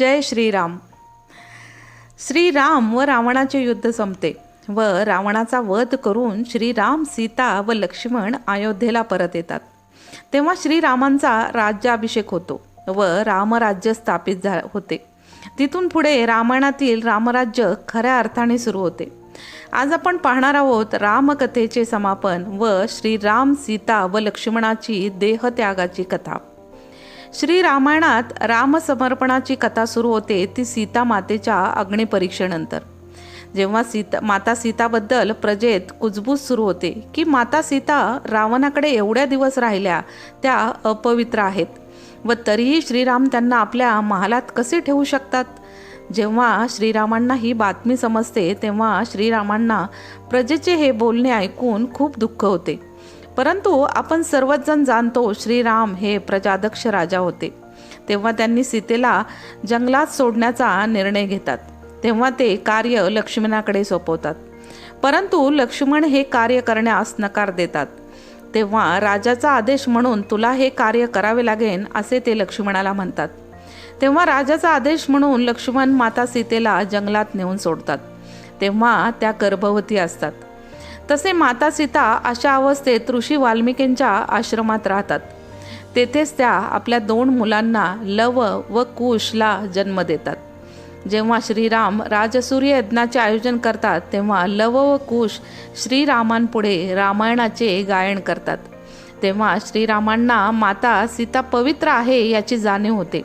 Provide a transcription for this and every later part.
जय श्रीराम. श्रीराम व रावणाचे युद्ध संपते व रावणाचा वध करून श्रीराम सीता व लक्ष्मण अयोध्येला परत येतात. तेव्हा श्रीरामांचा राज्याभिषेक होतो व रामराज्य स्थापित झा होते. तिथून पुढे रामायणातील रामराज्य खऱ्या अर्थाने सुरू होते. आज आपण पाहणार आहोत रामकथेचे समापन व श्रीराम सीता व लक्ष्मणाची देहत्यागाची कथा. श्रीरामायणात रामसमर्पणाची कथा सुरू होते ती सीता मातेच्या अग्निपरीक्षेनंतर जेव्हा सीता माता सीताबद्दल प्रजेत कुजबूज सुरू होते की माता सीता रावणाकडे एवढ्या दिवस राहिल्या त्या अपवित्र आहेत. व तरीही श्रीराम त्यांना आपल्या महालात कसे ठेवू शकतात? जेव्हा श्रीरामांना ही बातमी समजते तेव्हा श्रीरामांना प्रजेचे हे बोलणे ऐकून खूप दुःख होते. परंतु आपण सर्वच जण जाणतो श्रीराम हे प्रजादक्ष राजा होते. तेव्हा त्यांनी सीतेला जंगलात सोडण्याचा निर्णय घेतात. तेव्हा ते कार्य लक्ष्मणाकडे सोपवतात. परंतु लक्ष्मण हे कार्य करण्यास नकार देतात. तेव्हा राजाचा आदेश म्हणून तुला हे कार्य करावे लागेल असे ते लक्ष्मणाला म्हणतात. तेव्हा राजाचा आदेश म्हणून लक्ष्मण माता सीतेला जंगलात नेऊन सोडतात. तेव्हा त्या गर्भवती असतात. तसे माता सीता अशा अवस्थेत ऋषी वाल्मिकींच्या आश्रमात राहतात. तेथेच त्या आपल्या दोन मुलांना लव व कुशला जन्म देतात. जेव्हा श्रीराम राजसूर्य यज्ञाचे आयोजन करतात तेव्हा लव व कुश श्रीरामांपुढे रामायणाचे गायन करतात. तेव्हा श्रीरामांना माता सीता पवित्र आहे याची जाणीव होते.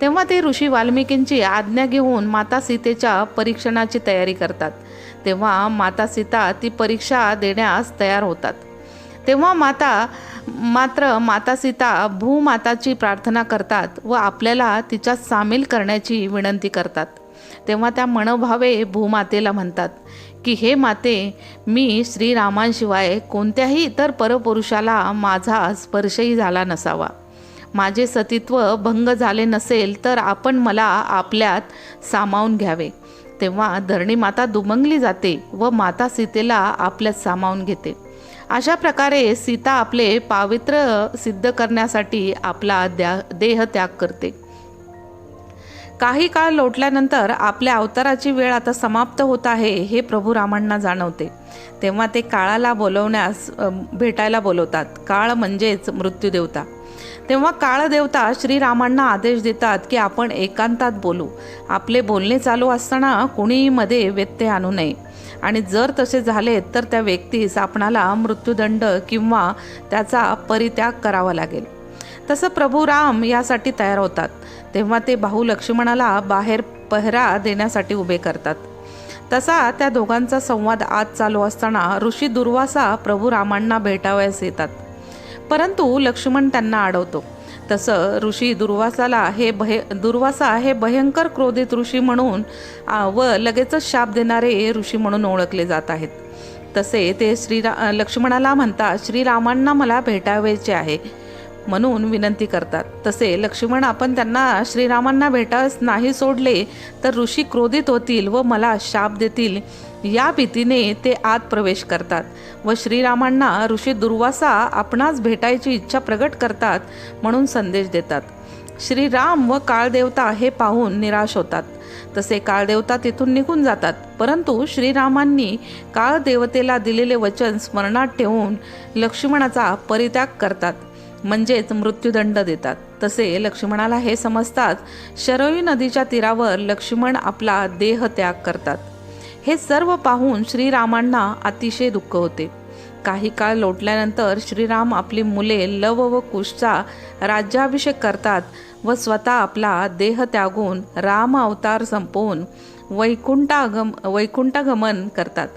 तेव्हा ते ऋषी वाल्मिकींची आज्ञा घेऊन माता सीतेच्या परीक्षणाची तयारी करतात. तेव्हा माता सीता ती परीक्षा देण्यास तयार होतात. तेव्हा माता मात्र माता सीता भूमाताची प्रार्थना करतात व आपल्याला तिच्यात सामील करण्याची विनंती करतात. तेव्हा त्या मनोभावे भूमातेला म्हणतात की हे माते मी श्रीरामांशिवाय कोणत्याही इतर परपुरुषाला माझा स्पर्शही झाला नसावा. माझे सतीत्व भंग झाले नसेल तर आपण मला आपल्यात सामावून घ्यावे. तेव्हा धरणी माता दुमंगली जाते व माता सीतेला आपल्यात सामावून घेते. अशा प्रकारे सीता आपले पावित्र्य सिद्ध करण्यासाठी आपला द्या देह त्याग करते. काही काळ लोटल्यानंतर आपल्या अवताराची वेळ आता समाप्त होत आहे हे प्रभू रामांना जाणवते. तेव्हा ते काळाला बोलवण्यास भेटायला बोलवतात. काळ म्हणजेच मृत्यूदेवता. तेव्हा काळदेवता श्रीरामांना आदेश देतात की आपण एकांतात बोलू. आपले बोलणे चालू असताना कुणीही मध्ये व्यत्यय आणू नये. आणि जर तसे झाले तर त्या व्यक्तीस आपणाला मृत्यूदंड किंवा त्याचा परित्याग करावा लागेल. तसं प्रभू राम यासाठी तयार होतात. तेव्हा ते भाऊ लक्ष्मणाला बाहेर पहरा देण्यासाठी उभे करतात. तसा त्या दोघांचा संवाद आज चालू असताना ऋषी दुर्वासा प्रभू रामांना भेटावयास येतात. परंतु लक्ष्मण त्यांना अडवतो तसं ऋषी दुर्वासाला हे भय दुर्वासा हे भयंकर क्रोधित ऋषी म्हणून व लगेचच शाप देणारे ऋषी म्हणून ओळखले जात आहेत. तसे ते श्रीरा लक्ष्मणाला म्हणतात श्रीरामांना मला भेटावायचे आहे. म्हणून विनंती करतात. तसे लक्ष्मण आपण त्यांना श्रीरामांना भेटास नाही सोडले तर ऋषी क्रोधित होतील व मला शाप देतील. या भीतीने ते आत प्रवेश करतात व श्रीरामांना ऋषी दुर्वासा आपणास भेटायची इच्छा प्रकट करतात म्हणून संदेश देतात. श्रीराम व काळदेवता हे पाहून निराश होतात. तसे काळदेवता तिथून निघून जातात परंतु श्रीरामांनी काळदेवतेला दिलेले वचन स्मरणात ठेवून लक्ष्मणाचा परित्याग करतात. म्हणजेच मृत्यूदंड देतात. तसे लक्ष्मणाला हे समजतात शरयू नदीच्या तीरावर लक्ष्मण आपला देह त्याग करतात. हे सर्व पाहून श्रीरामांना अतिशय दुःख होते. काही काळ लोटल्यानंतर श्रीराम आपली मुले लव व कुशचा राज्याभिषेक करतात व स्वतः आपला देह त्यागून राम अवतार संपवून वैकुंठागम वैकुंठगमन करतात.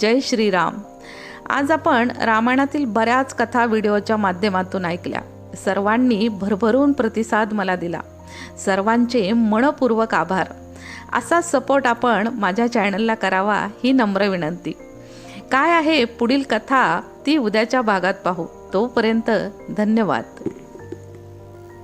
जय श्रीराम. आज आपण रामायणातील बऱ्याच कथा व्हिडिओच्या माध्यमातून ऐकल्या. सर्वांनी भरभरून प्रतिसाद मला दिला. सर्वांचे मनपूर्वक आभार. असा सपोर्ट आपण माझ्या चॅनलला करावा ही नम्र विनंती. काय आहे पुढील कथा ती उद्याच्या भागात पाहू. तोपर्यंत धन्यवाद.